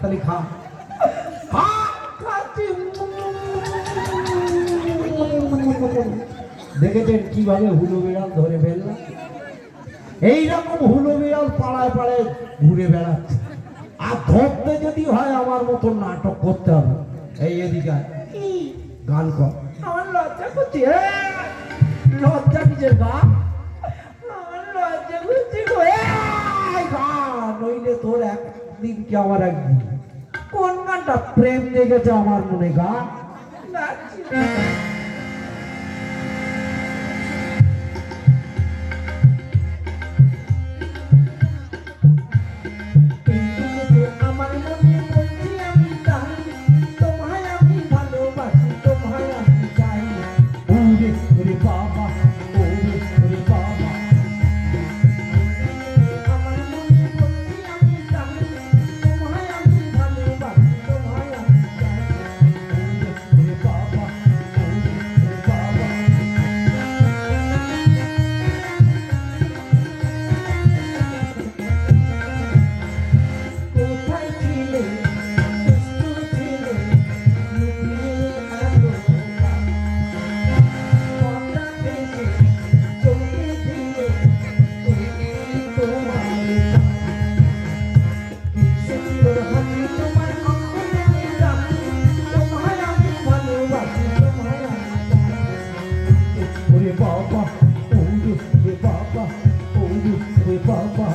তাহলে খা। দেখেছেন কীভাবে হুলো বিড়াল ধরে ফেললাম এইরকম হুলো বিড়াল পাড়ায় পাড়ায় ঘুরে বেড়াচ্ছে। আর ধরতে যদি হয় আমার মতো নাটক করতে হবে। এই এদিকে গান কর। আমার লজ্জা করছে। লজ্জা কিসের গা? আমার লজ্জা করছে গান নইলে তোর একদিন কি আমার একদিন কোন গানটা প্রেম জেগেছে আমার মনে গান গাচ্ছি রে বাবা ও রে বাবা